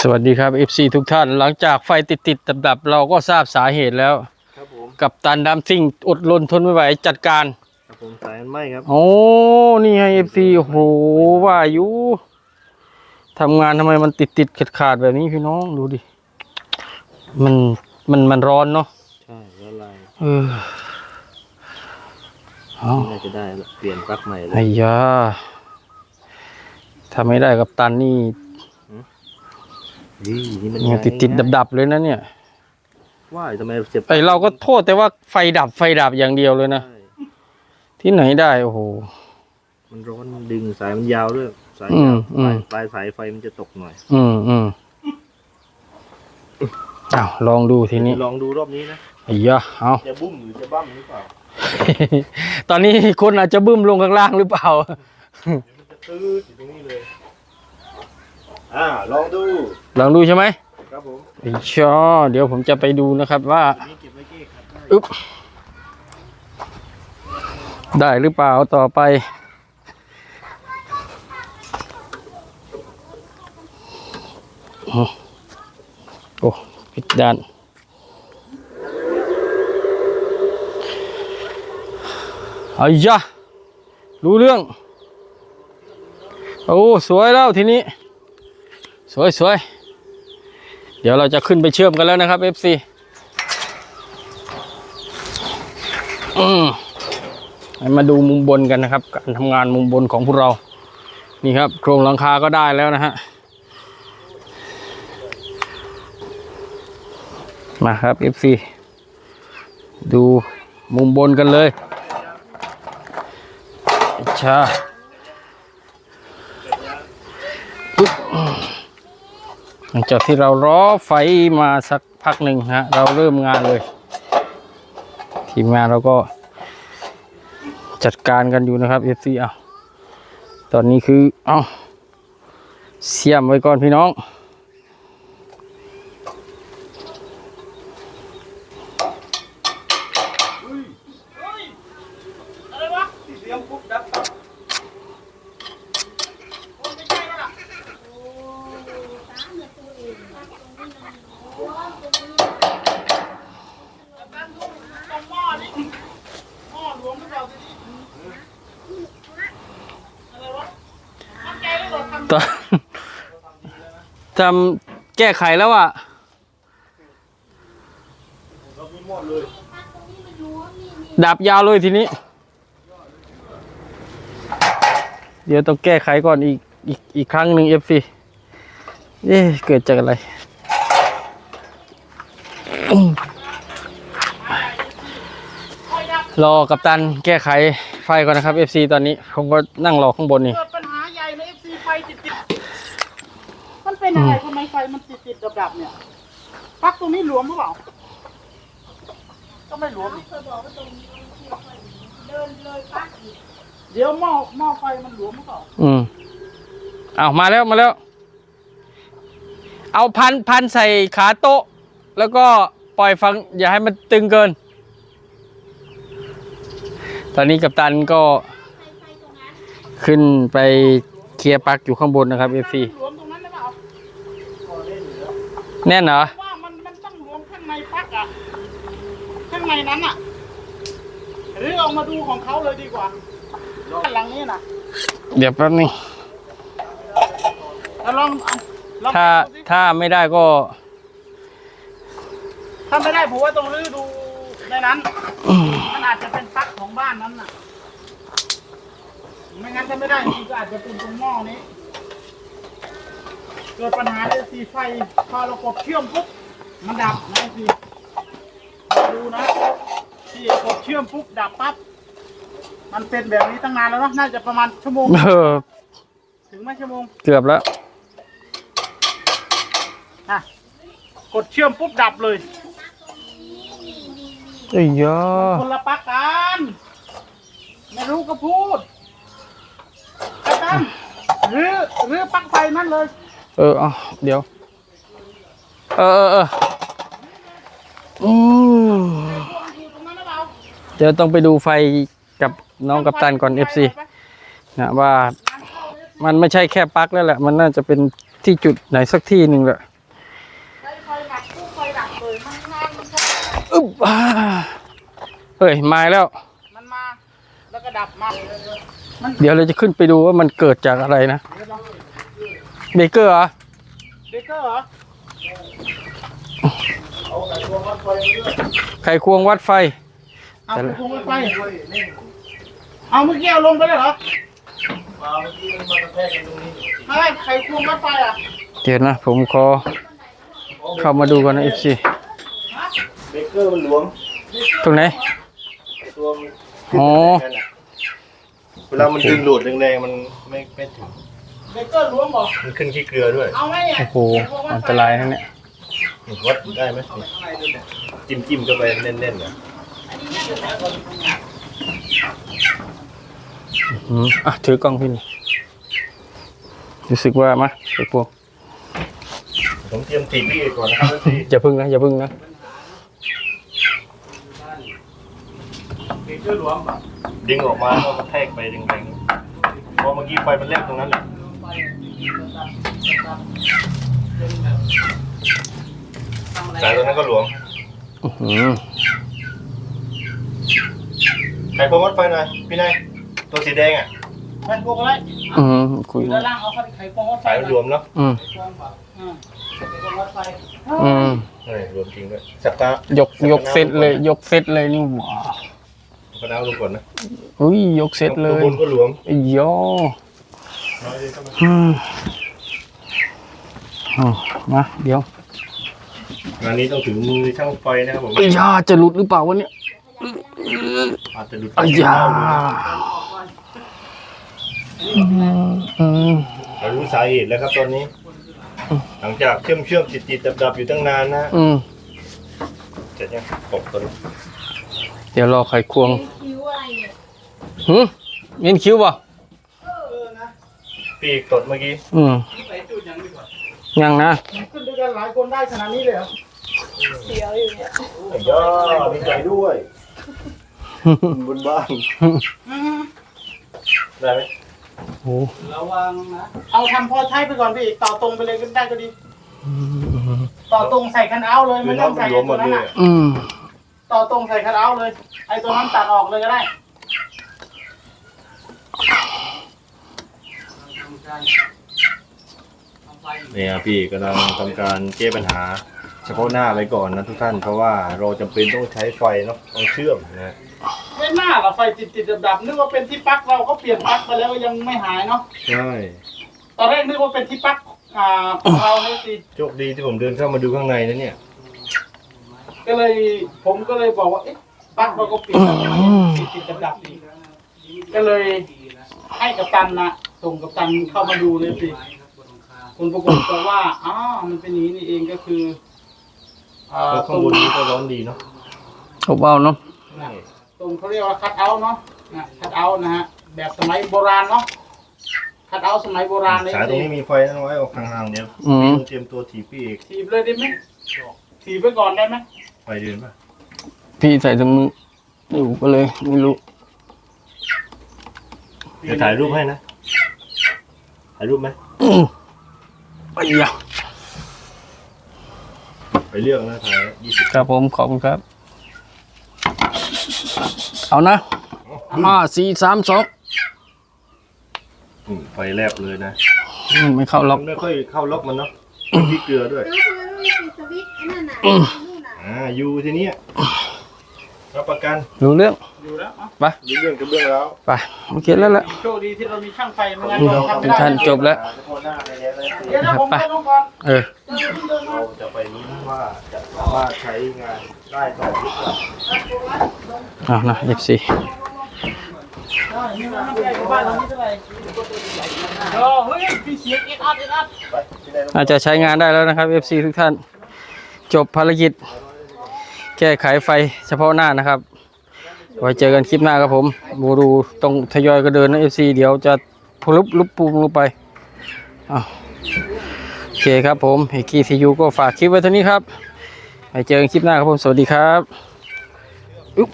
สวัสดีครับ FC ทุกท่าน หลังจากไฟติดติดดับดับๆเราก็ทราบสาเหตุแล้ว ครับผม กับตันดำซิ่งอดรนทนไม่ไหวจัดการ ครับผมสายมันไหมครับ โอ้ นี่ไง FC โอ้โหว่าอยู่ทำงานทำไมมันติดติดขาดขาดๆแบบนี้พี่น้องดูดิ มันมันมันร้อนเนาะ ใช่แล้วลายเออเอาน่าจะได้ละเปลี่ยนปลั๊กใหม่เลยไอ้ยาถ้าไม่ได้กับตันนี่ นี่นี่มันยังติดติดดับดับๆเลยนะเนี่ยว่าทำไมเจ็บไอเราก็โทษแต่ว่าไฟดับไฟดับอย่างเดียวเลยนะ ใช่ที่ไหนได้โอ้โห มันร้อนดึงสายมันยาวด้วยสายอืยามวอืมปลายปลายสายไฟมันจะตกหน่อยอืมอืมอ้าวลองดูทีนี้ลองดูรอบนี้นะไอ้ยะเอา จะบุ้มหรือจะบั้มหรือเปล่าตอนนี้คนอาจจะบึ้มลงข้างล่างหรือเปล่ามันจะตื้ออยู่ตรงนี้เลย อ่าลองดูลองดูใช่ไหมครับผมไอ้ชอเดี๋ยวผมจะไปดูนะครับว่าอันนี้เก็บไว้เก้ครับได้อึ๊บได้หรือเปล่าต่อไป โอ้โอ้ผิดด้านไอ้ยะรู้เรื่อง โอ้ สวยแล้วทีนี้ สวยสวยเดี๋ยวเราจะขึ้นไปเชื่อมกันแล้วนะครับ FC อืมมาดูมุมบนกันนะครับ การทำงานมุมบนของพวกเรา นี่ครับ โครงหลังคาก็ได้แล้วนะฮะมาครับ FC ดูมุมบนกันเลยชาปึ๊บ หลังจากที่เรารอไฟมาสักพักหนึ่งฮะ เราเริ่มงานเลย ทีมงานเราก็จัดการกันอยู่นะครับ FC เอาตอนนี้คือ เอาเสียมไว้ก่อนพี่น้อง ตอนทำแก้ไขแล้วอะดับยาวเลยทีนี้ เดี๋ยวต้องแก้ไขก่อนอีกอีกอีกครั้งหนึ่ง FC เอ๊ะเกิดจากอะไรรอกับตันแก้ไขไฟก่อนนะครับ FC ตอนนี้ผมก็นั่งรอข้างบนนี่ ติดติดดับดับๆเนี่ยปลั๊กตรงนี้หลวมหรือเปล่า ก็ไม่หลวมนี่เดี๋ยวหม้อหม้อไฟมันหลวมหรือเปล่าอืมเอามาแล้วมาแล้ว เอาพันพันใส่ขาโต๊ะ แล้วก็ปล่อยฟัง อย่าให้มันตึงเกิน ตอนนี้กัปตันก็ขึ้นไปเคลียร์ปลั๊กอยู่ข้างบนนะครับเอฟซีหลวมตรงนั้นหรือเปล่า แน่นเหรอว่ามันมันต้องหลวมข้างในปลั๊กอะข้างในนั้นอะหรือเอามาดูของเขาเลยดีกว่าหลังนี้นะเดี๋ยวแป๊บนึงแล้วลองเอาลองถ้าดูสิถ้าไม่ได้ก็ ถ้าไม่ได้ผมว่าต้องรื้อดูในนั้น มันอาจจะเป็นปลั๊กของบ้านนั้นน่ะ ไม่งั้นถ้าไม่ได้จริงๆก็อาจจะเป็นตรงหม้อนี้เกิดปัญหาเลยสีไฟพอเรากดเชื่อมปุ๊บมันดับนะสิดูนะที่กดเชื่อมปุ๊บดับปั๊บมันเป็นแบบนี้ตั้งนานแล้วเนอะน่าจะประมาณชั่วโมงเออถึงไหมชั่วโมงเกือบแล้วอะกดเชื่อมปุ๊บดับเลยเอ้ยยอคนละปลักกันไม่รู้ก็พูดกัปตันหรือหรือปลั๊กไฟนั่นเลย เออเอาเดี๋ยว เออเออเอออืมอยู่ตรงนั้นหรือเปล่าเดี๋ยวต้องไปดูไฟกับน้องกัปตันก่อน FC นะว่ามันไม่ใช่แค่ปลั๊กแล้วแหละ มันน่าจะเป็นที่จุดไหนสักที่หนึ่งแหละไฟไฟดับปุ๊บไฟดับเลยมันงานมันใช่อึ๊บอ่าเฮ้ย มาแล้วมันมาแล้วก็ดับมาเดี๋ยวเราจะขึ้นไปดูว่ามันเกิดจากอะไรนะ เบเกอร์เหรอ เบเกอร์เหรอไขควงวัดไฟ เอาแต่ไปละคุมไฟเอาเมื่อกี้เอาลงไปเลยเหรอเปล่าเมื่อกี้มันมากระแทกกันตรงนี้ไม่ใครคุมรถไฟอะเดี๋ยวนะผมขอเข้ามาดูกันนะเอฟซีเบเกอร์มันหลวม ตรงไหนไอ้ตัวมันอ๋อขึ้นไปแรงๆน่ะเวลามันดึงโหลดแรงๆมันไม่ไม่ถึง เบเกอร์ล้วงเหรอมันขึ้นขี้เกลือด้วยเอาไหมเนี่ยโอ้โหอันตรายนะเนี่ยวัดได้ไหมจิ้มจิ้มๆเข้าไปแน่นๆนะอืมอะถือกล้องพี่หน่อยรู้สึกว่ามาไขควงผมเตรียมถีบพี่เอกก่อนนะครับพี่อย่าพึ่งนะอย่าพึ่งนะเบเกอร์ล้วงป่ะดึงออกมาแล้วก็กระแทกไปแรงๆเพราะเมื่อกี้ไฟมันแลบตรงนั้นแหละ สายตัวนั้นก็หลวมอื้อหือใครพงวัดไฟหน่อยพี่นายตัวสีแดงอะไปพวกอะไรอืมคุยอยู่ด้านล่างเอาไข่ควงรถไฟสายมันหลวมเนาะอืมควงป่ะอืมไข่ควงรถไฟอืมเออหลวมจริงด้วยสับตายกยกเซตเลย ยกเซตเลยนี่หว่ากระดาวลงก่อนนะอุ้ยยกเซตเลตัวยบนก็หลวมไอ้ยอ อืมอืมมาเดี๋ยวงานนี้ต้องถึงมือช่างไฟนะครับผมไอ้ยาจะหลุดหรือเปล่าวะเนี่ยอาจจะหลุดไอ้ยาอืมอืมเรารู้สาเหตุแล้วครับตอนนี้ หลังจากเชื่อมเชื่อมติดติดดับดับๆอยู่ตั้งนานนะอืมจะยังตกตัวนี้เดี๋ยวรอไขควงคิ้วอะไรเนี่ยหืมเงินคิ้วป่ะ ปีกตดเมื่อกี้อืมใส่จุดยังดีกว่ายังนะขึ้นด้วยกันหลายคนได้ขนาดนี้เลยเหรอเสียวอยู่เนี่ยไอ้ยอดีใจด้วยบนบ้านอืมได้ไหมโอ้ระวังนะ เอาทำพอใช้ไปก่อนพี่ต่อตรงไปเลยก็ได้ก็ดี ต่อตรงใส่คันเอาท์เลยคืไม่อต้น้อองงใส่รวมหมตัวดนั้นเลอะยอืมต่อตรงใส่คันเอาท์เลย ไอ้ตัวนั้นตัดออกเลยก็ได้ เนี่ยพี่กำลังทำการแก้ปัญหา เฉพาะหน้าไปก่อนนะทุกท่านเพราะว่าเราจำเป็นต้องใช้ไฟเนาะต้องเชื่อมนะไม่น่าหรอกไฟติดติดดับดับๆนึกว่าเป็นที่ปลั๊กเราก็เปลี่ยนปลั๊กไปแล้วยังไม่หายเนาะใช่ตอนแรกนึกว่าเป็นที่ปลั๊กอ่าของเราเนี่ยสิโชคดีที่ผมเดินเข้ามาดูข้างในนะเนี่ยก็เลยผมก็เลยบอกว่าเอ๊ะปลั๊กเราก็เปลี่ยนแล้วทำไมยังติดติดดับดับๆอีกก็เลยให้กัปตันนะ ส่งกัปตันเข้ามาดูเลยสิคุณปรากฏบอกว่าอ๋อมันเป็นอย่างนี้นี่เองก็คืออ่าแล้วตข้างรงบนนี้ก็ร้อนดีเนาะเขาเบาเนาะตรงเขาเรียกว่าคัดเอาท์เนาะนะคัดเอาท์นะฮะแบบสมัยโบราณเนาะคัดเอาท์สมัยโบราณเลยสายตรงนี้มีไฟนั่นไว้ออกห่างๆเดี๋ยวอืมเตรียมตัวถีบพี่เอกถีบเลยได้ไหมถีบไว้ก่อนได้ไหมไฟเดินป่ะพี่ใส่ถุงมืออยู่ก็เลยไม่รู้เดี๋ยวถ่ายรูปให้นะ ถ่ายรูปไหมอืมไอ้ยาไปเลือกนะถ่ายยี่สิบครับผมขอบคุณครับ เอานะห้าสี่สามสองไฟแลบเลยนะอืมไม่เข้าล็อกมันไม่ค่อยเข้าล็อกมันเนาะที่เกลือด้วยแล้วทำไมไม่มีสวิตช์ไอ้นั่นน่ะนู่นน่ะอ่า อยู่ทีเนี้ยรับประกัน รู้เรื่อง อยู่แล้วอะไปรู้เรื่องกับเรื่องแล้วไปโอเคแล้วแหละโชคดีที่เรามีช่างไฟไม่งั้นอืมเราทำไม่ท่าได้นจบแล้วเฉพาะหน้าในแดนเลยเดี๋ยวนะผมไปลงก่อนเออ เราจะไปรู้นว่าจะสามารถใช้งานได้ต่อหรือเปล่าเอานะเอฟซีได้นี่มันไม่ได้อยู่บ้านเราไม่เท่าไหร่เออเฮ้ยพี่เสียงเอ็ดอัดเอ็ดอัดไปที่ไหนอาจจะใช้งานได้แล้วนะครับ FC ทุกท่าน จบภารกิจ แก้ไขไฟเฉพาะหน้านะครับ ไว้เจอกันคลิปหน้าครับผมบูดูต้องทยอยก็เดินนะเอฟซีเดี๋ยวจะพลุบลุบปูมลงไปอ้าวโอเคครับผมเอกีซียูก็ฝากคลิปไว้เท่านี้ครับไว้เจอกันคลิปหน้าครับผม สวัสดีครับอุ๊บ